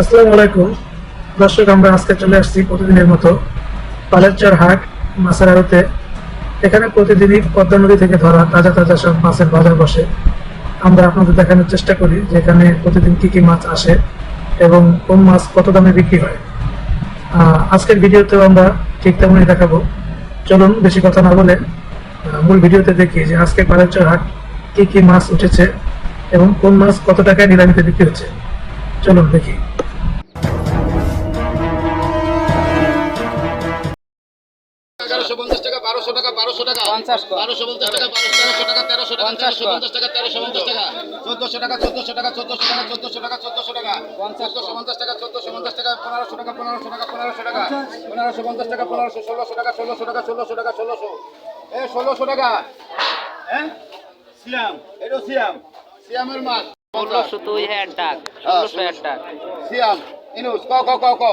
আসসালামু আলাইকুম। দর্শক, আমরা আজকে চলে আসছি প্রতিদিনের মতো পালেরচর হাট, মাছের আড়তে। এখানে প্রতিদিনই পদ্মা নদী থেকে ধরা তাজা তাজা সব মাছের বাজার বসে। আমরা আপনাদের দেখানোর চেষ্টা করি যে এখানে প্রতিদিন কি কি মাছ আসে এবং কোন মাছ কত দামে বিক্রি হয়। আজকের ভিডিওতেও আমরা ঠিক তেমনই দেখাবো। চলুন, বেশি কথা না বলে মূল ভিডিওতে দেখি যে আজকে পালেরচর হাট কি কি মাছ উঠেছে এবং কোন মাছ কত টাকায় নিলামিতে বিক্রি হচ্ছে। চলুন দেখি। বারোশো টাকা বারোশো টাকা পঞ্চাশ টাকা বারোশো তেরোশো টাকা তেরোশো টাকা তেরোশো। পঞ্চাশ টাকা তেরোশো পঞ্চাশ টাকা চোদ্দশো টাকা চোদ্দশো টাকা চোদ্দশো টাকা চোদ্দশো টাকা চোদ্দশো টাকা চোদ্দশো পঞ্চাশ টাকা চোদ্দশো পঞ্চাশ টাকা পনেরোশো টাকা পনেরোশো টাকা পনেরোশো টাকা পনেরোশো পঞ্চাশ টাকা পনেরোশো ষোলোশো টাকা ষোলোশো টাকা ষোলোশো টাকা ষোলোশো। এ ষোলোশো টাকা। হ্যাঁ সিয়াম। এটা সিয়াম। সিয়ামের মাছ ষোলোশো হ্যাঁ ডাক হ্যাঁ, ষোলোশো এক ডাক সিয়াম। ইনুস ক ক ক ক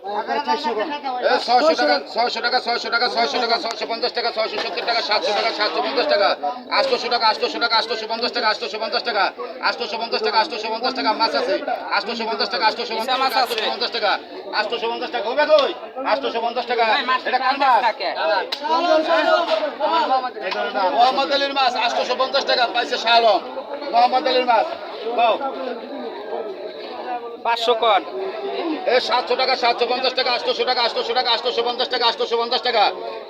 ছয়শো টাকা ছয়শো টাকা ছয়শো টাকা ছয়শো টাকা ছয়শো পঞ্চাশ টাকা ছয়শো সত্তর টাকা সাতশো টাকা সাতশো পঞ্চাশ টাকা আটশোশো টাকা আটশোশো টাকা আটশোশো পঞ্চাশ টাকা আটশোশো পঞ্চাশ টাকা আটশোশো পঞ্চাশ টাকা আটশোশো পঞ্চাশ টাকা মাছ আছে আটশোশো পঞ্চাশ টাকা আটশোশো পঞ্চাশ আটশোশো পঞ্চাশ টাকা আটশোশো পঞ্চাশ টাকা হবে কই আটশোশো পঞ্চাশ টাকা এটা মোহাম্মদ আলীর মাছ আটশোশো পঞ্চাশ টাকা পাইছে শাহ আলম মোহাম্মদ আলীর মাছ কও পাঁচশো কর এ সাতশো টাকা, সাতশো পঞ্চাশ টাকা আটশোশো টাকা আটশোশো টাকা আটশোশো পঞ্চাশ টাকা আটশোশো পঞ্চাশ টাকা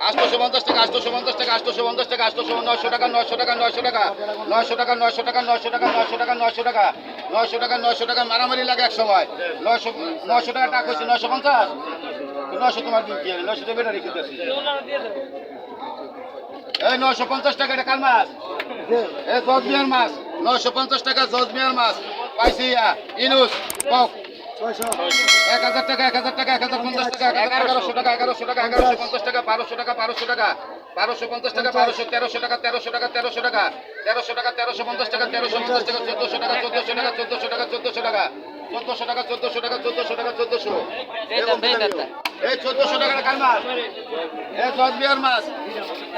আটশোশো পঞ্চাশ টাকা আটশোশো পঞ্চাশ টাকা আটশোশো পঞ্চাশ টাকা আটশোশো নয়শো টাকা নয়শো টাকা নয়শো টাকা নয়শো টাকা নয়শো টাকা নয়শো টাকা নয়শো টাকা নয়শো টাকা নয়শো টাকা নয়শো টাকা, মারামারি লাগে এক সময়। নয়শো নয়শো টাকা টাকা হয়েছে, নয়শো পঞ্চাশ? নয়শো তোমার কি হবে নয়শো টাকা বেটা রেখে এই নয়শো পঞ্চাশ টাকা, এটা কার মাছ? এ জজমিয়ার মাছ। নয়শো পঞ্চাশ টাকা জজমিয়ার মাছ। পাইছি ইনুস কক এক হাজার টাকা এক হাজার টাকা এক হাজার পঞ্চাশ টাকা এগারোশো টাকা এগারোশো টাকা এগারোশো পঞ্চাশ টাকা বারোশো টাকা বারোশো টাকা বারোশো পঞ্চাশ টাকা বারোশো তেরোশো টাকা তেরোশো টাকা তেরোশো টাকা তেরোশো টাকা তেরোশো পঞ্চাশ টাকা তেরোশো পঞ্চাশ টাকা চোদ্দশো টাকা চোদ্দশো টাকা চোদ্দশো টাকা চোদ্দশো টাকা চোদ্দশো টাকা চোদ্দশো টাকা চোদ্দশো টাকা চোদ্দশো। এই চোদ্দশো টাকা কার মাছ? এ জজবিয়ার মাছ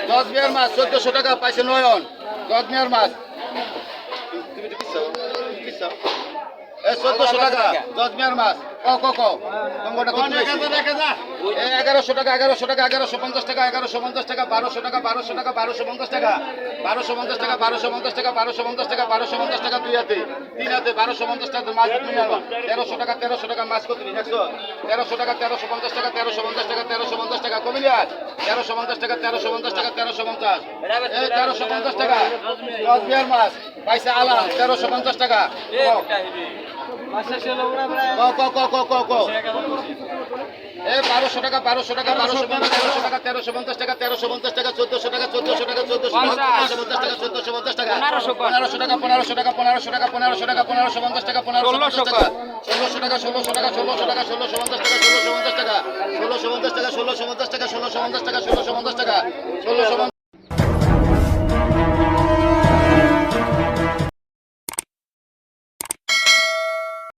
জজবিয়ার মাছ চোদ্দশো টাকা পাইছে নয়ন। জজমিয়ার মাছ। চোদ্দশো টাকা। দশ মিয়ার মাছ। এগারোশো টাকা এগারোশো টাকা এগারোশো পঞ্চাশ টাকা এগারোশো পঞ্চাশ টাকা বারোশো টাকা বারোশো টাকা বারোশো পঞ্চাশ টাকা বারোশো পঞ্চাশ টাকা বারোশো পঞ্চাশ টাকা বারোশো পঞ্চাশ টাকা বারোশো পঞ্চাশ টাকা দুই হাতে তিন হাতে বারোশো পঞ্চাশ টাকা মাছ আনো তেরোশো টাকা তেরোশো টাকা মাছ কত একশো তেরোশো টাকা তেরোশো পঞ্চাশ টাকা তেরোশো পঞ্চাশ টাকা তেরোশো পঞ্চাশ টাকা কমিলিয়া তেরোশো পঞ্চাশ টাকা তেরোশো পঞ্চাশ টাকা তেরোশো পঞ্চাশ তেরোশো পঞ্চাশ টাকা মাছ পাইছে আলাম তেরোশো পঞ্চাশ টাকা এ বারোশো টাকা বারোশো টাকা বারোশো পঞ্চাশ টাকা তেরোশো পঞ্চাশ টাকা তেরোশো পঞ্চাশ টাকা চোদ্দশো টাকা চোদ্দশো টাকা চোদ্দশো পঞ্চাশ পঞ্চাশ টাকা চোদ্দশো পঞ্চাশ টাকা পনেরোশো টাকা পনেরোশো টাকা পনেরোশো টাকা পনেরোশো টাকা পনেরোশো পঞ্চাশ টাকা পনেরোশো ষোলোশো পঞ্চাশ টাকা ষোলোশো টাকা ষোলোশো টাকা ষোলোশো টাকা ষোলোশো পঞ্চাশ টাকা ষোলোশো পঞ্চাশ টাকা ষোলোশো পঞ্চাশ টাকা ষোলোশো পঞ্চাশ টাকা ষোলোশো পঞ্চাশ টাকা ষোলোশো পঞ্চাশ টাকা ষোলোশো